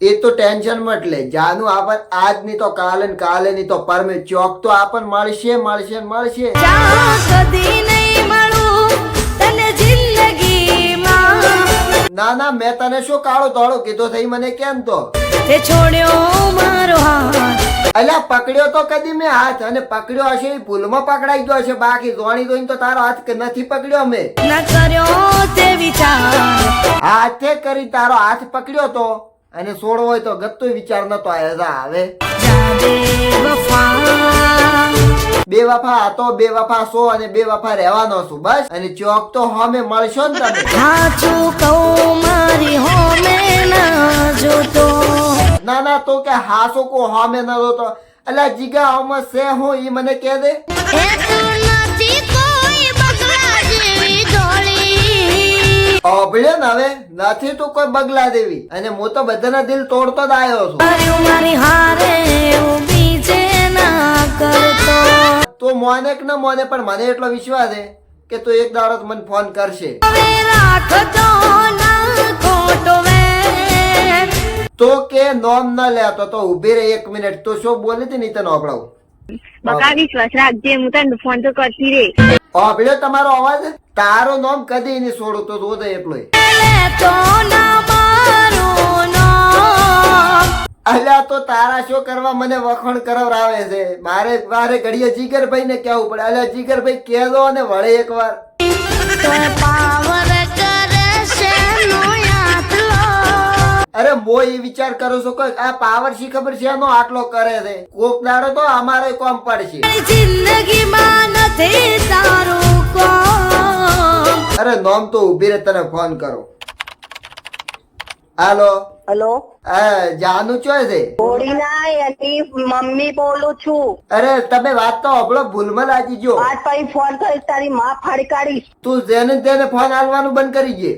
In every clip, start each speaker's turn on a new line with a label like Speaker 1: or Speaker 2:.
Speaker 1: એ તો ટેન્શન મત લે. જાનું આપણ આજની તો કાલે ને કાલે ની તો પરમે ચોક તો આપણ મળશે મળશે મળશે. ના ના મેં તને શું કાળો તોડો કીધો થઈ મને કેમ તો?
Speaker 2: તે છોડ્યો મારો હાથ.
Speaker 1: અલ્યા પકડ્યો તો કદી મેં હાથ અને પકડ્યો હશે એ ભૂલમાં પકડાઈ ગયો હશે. બાકી જોણી જોઈને તો તારો હાથ નથી પકડ્યો મેં.
Speaker 2: ના કર્યો તે વિચાર.
Speaker 1: હાથે કરી તારો હાથ પકડ્યો તો. અને સોળ હોય તો ગત્તો વિચાર નતો આવ્યો. આવે બે વફા હતો બે વફા સો અને બે વફા રહેવાનો છું બસ. અને ચોક તો હમે મળશો ને તમે.
Speaker 2: સાચું કહું મારી હોમે ના
Speaker 1: ના ના તો કે હાસો કો હમે ન તો અલા જીગા આમાં છે હું ઈ મને કહે દે.
Speaker 2: ધોળી
Speaker 1: ને હવે નથી તું કોઈ બગલા દેવી. અને હું તો બધાના દિલ તોડતો જ આવ્યો છું.
Speaker 2: મારી હારે બીજે ના કરતો.
Speaker 1: તો મોને કે ન મોને પણ મને એટલો વિશ્વાસ છે કે તું એક દાડો મને ફોન કરશે.
Speaker 2: હવે ના ખોટો
Speaker 1: તો કે નોમ ન લેતો તો ઊભી રે એક મિનિટ. તો શું બોલી હતી નહીં તને
Speaker 3: બકા વિશ્વાસ રાખજે હું તને ફોન તો કરતી રે
Speaker 1: ઓભળ્યો તમારો અવાજ? તારો નામ કદી નહીં છોડું તો એટલો અલ્યા, તો તારા શું કરવા મને વખણ કરાવરાવે છે? મારે મારે ઘડીએ જીગરભાઈ ને કેવું પડે. અલ્યા, જીગરભાઈ કહેજો અને વળે એકવાર. અરે, મો એ વિચાર કરું છું કે આ પાવર શી ખબર છે? એનો આટલો કરે છે. કોક દાડો તો અમારે કોમ પડશે.
Speaker 2: જિંદગીમાં નથી તારું કોમ.
Speaker 1: અરે નોમ તો ઊભી રે તને ફોન કરો. હાલો.
Speaker 4: હેલો?
Speaker 1: આ જાનું ચોય છે?
Speaker 4: હોળીના એની મમ્મી બોલું છું.
Speaker 1: અરે તમે વાત તો આપણો ભૂલમાં લાગી જો
Speaker 4: આજ પછી ફોન કરીશ તારી માં ફાડી કાઢીશ
Speaker 1: તું જેને તેને ફોન આલવાનું બંધ કરી દે.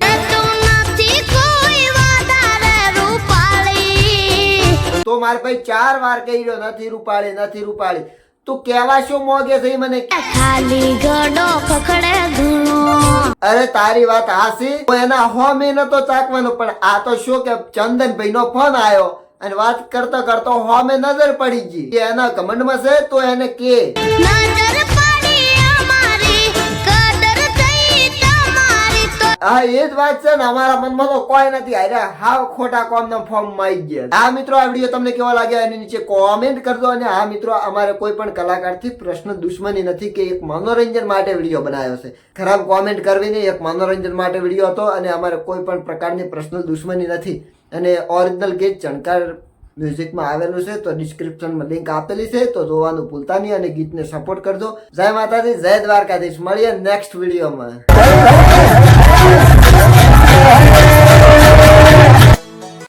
Speaker 2: તો
Speaker 1: મારે પછી ચાર વાર કહી રહ્યો નથી રૂપાળી નથી રૂપાળી. તું કેવા શું મોગે છે મને
Speaker 2: ખાલી ગડો ખખડે ધૂણો.
Speaker 1: અરે તારી વાત હાસી? તો એના હોમી નતો ચાકવાનો પણ આ તો શું કે ચંદનભાઈ નો ફોન આવ્યો અને વાત કરતો કરતો હોમે નજર પડી ગઈ. કે એના કમંડમાં છે તો એને કે.
Speaker 2: નજર
Speaker 1: હા, એ જ વાત છે ને, અમારા મનમાં તો કોઈ નથી. આર્યા હાવ ખોટા કોમ ના ફોર્મમાં આવી ગયા આ મિત્રો, આ વીડિયો તમને કેવા લાગ્યા એની નીચે કોમેન્ટ કરજો અને આ મિત્રો, અમારે કોઈ પણ કલાકારથી પ્રશ્ન દુશ્મની નથી કે એક મનોરંજન માટે વીડિયો બનાવ્યો છે. ખરાબ કોમેન્ટ કરવી નહીં એક મનોરંજન માટે વીડિયો હતો અને અમારે કોઈ પણ પ્રકારની પ્રશ્ન દુશ્મની નથી. અને ઓરિજિનલ ગીત ચણકાર મ્યુઝિકમાં આવેલું છે, તો ડિસ્ક્રિપ્શનમાં લિંક આપેલી છે, તો જોવાનું ભૂલતા નહીં અને ગીતને સપોર્ટ કરજો. જય માતાજી, જય દ્વારકાધીશ. મળીએ નેક્સ્ટ વિડીયોમાં